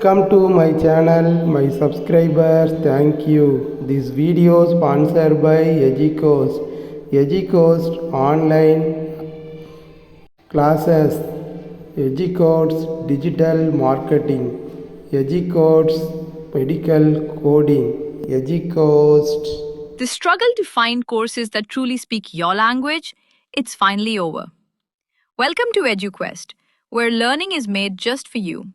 Welcome to my channel, my subscribers, thank you. This video sponsored by Educoast. Educoast online classes, Educoast digital marketing, Educoast medical coding, Educoast The struggle to find courses that truly speak your language, it's finally over. Welcome to EduQuest, where learning is made just for you.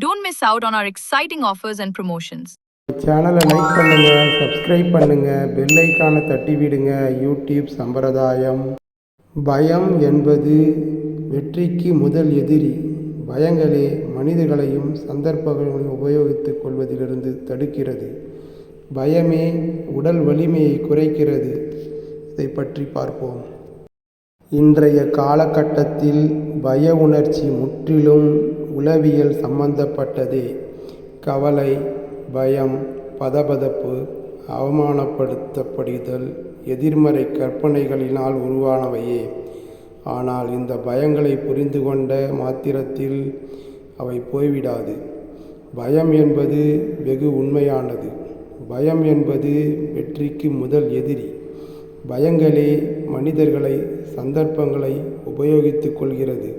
don't miss out on our exciting offers and promotions சேனலை like பண்ணுங்க subscribe பண்ணுங்க bell ஐக்கானை தட்டி விடுங்க. YouTube சம்பிரதாயம். பயம் என்பது வெற்றிக்கு முதல் எதிரி. பயங்களே மனிதர்களையும் சந்தர்ப்பங்களையும் உபயோகித்துக் கொள்வதிலிருந்து தடுக்கிறது. பயமே உடல் வலிமையை குறைக்கிறது. இதை பற்றி பார்ப்போம். இன்றைய காலகட்டத்தில் பய உணர்ச்சி முற்றிலும் உளவியல் சம்பந்தப்பட்டதே. கவலை பயம் பதபதப்பு அவமானப்படுத்தப்படுதல் எதிர்மறை கற்பனைகளினால் உருவானவையே. ஆனால் இந்த பயங்களை புரிந்து கொண்ட மாத்திரத்தில் அவை போய்விடாது. பயம் என்பது வெகு உண்மையானது. பயம் என்பது வெற்றிக்கு முதல் எதிரி. பயங்களே மனிதர்களை சந்தர்ப்பங்களை உபயோகித்து கொள்கிறது.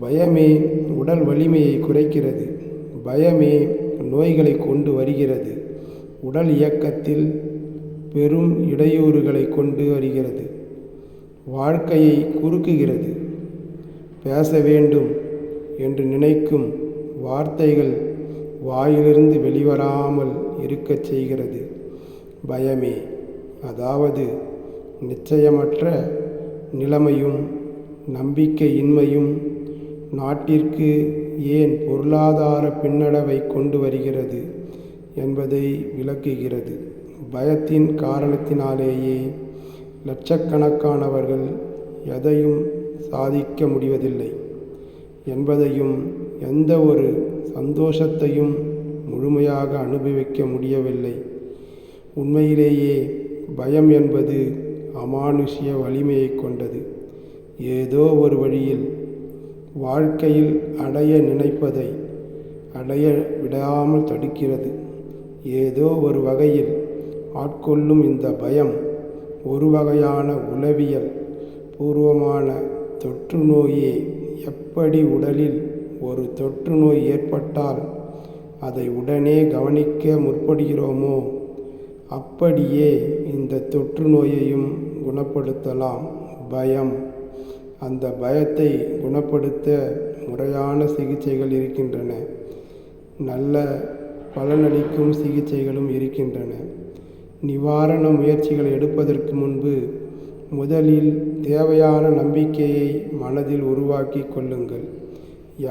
பயமே உடல் வலிமையை குறைக்கிறது. பயமே நோய்களை கொண்டு வருகிறது. உடல் இயக்கத்தில் பெரும் இடையூறுகளை கொண்டு வருகிறது. வாழ்க்கையை குறுக்குகிறது. பேச வேண்டும் என்று நினைக்கும் வார்த்தைகள் வாயிலிருந்து வெளிவராமல் இருக்கச் செய்கிறது. பயமே அதாவது நிச்சயமற்ற நிலைமையும் நம்பிக்கையின்மையும் நாட்டிற்கு ஏன் பொருளாதார பின்னடைவை கொண்டு வருகிறது என்பதை விளக்குகிறது. பயத்தின் காரணத்தினாலேயே லட்சக்கணக்கானவர்கள் எதையும் சாதிக்க முடிவதில்லை என்பதையும் எந்த ஒரு சந்தோஷத்தையும் முழுமையாக அனுபவிக்க முடியவில்லை. உண்மையிலேயே பயம் என்பது அமானுஷ்ய வலிமையை கொண்டது. ஏதோ ஒரு வழியில் வாழ்க்கையில் அடைய நினைப்பதை அடைய விடாமல் தடுக்கிறது. ஏதோ ஒரு வகையில் ஆட்கொள்ளும் இந்த பயம் ஒரு வகையான உளவியல் பூர்வமான தொற்று நோயே எப்படி உடலில் ஒரு தொற்று நோய் ஏற்பட்டால் அதை உடனே கவனிக்க முற்படுகிறோமோ? அப்படியே இந்த தொற்று நோயையும் குணப்படுத்தலாம். பயம் அந்த பயத்தை குணப்படுத்த முறையான சிகிச்சைகள் இருக்கின்றன. நல்ல பலனளிக்கும் சிகிச்சைகளும் இருக்கின்றன. நிவாரண முயற்சிகளை எடுப்பதற்கு முன்பு முதலில் தேவையான நம்பிக்கையை மனதில் உருவாக்கி கொள்ளுங்கள்.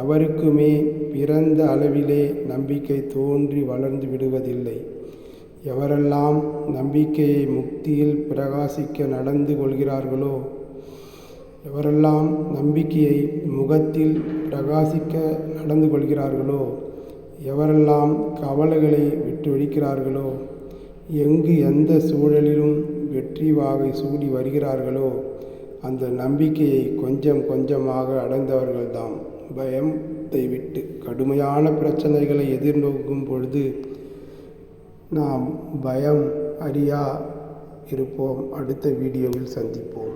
எவருக்குமே பிறந்த அளவிலே நம்பிக்கை தோன்றி வளர்ந்து விடுவதில்லை. எவரெல்லாம் நம்பிக்கையை முக்தியில் பிரகாசிக்க நடந்து கொள்கிறார்களோ எவரெல்லாம் நம்பிக்கையை முகத்தில் பிரகாசிக்க நடந்து கொள்கிறார்களோ எவரெல்லாம் கவலைகளை விட்டு ஒழிக்கிறார்களோ எங்கு எந்த சூழலிலும் வெற்றி வாகை சூடி வருகிறார்களோ அந்த நம்பிக்கையை கொஞ்சம் கொஞ்சமாக அடைந்தவர்கள்தாம். பயத்தை விட்டு கடுமையான பிரச்சனைகளை எதிர்நோக்கும் பொழுது நாம் பயம் அறியா இருப்போம். அடுத்த வீடியோவில் சந்திப்போம்.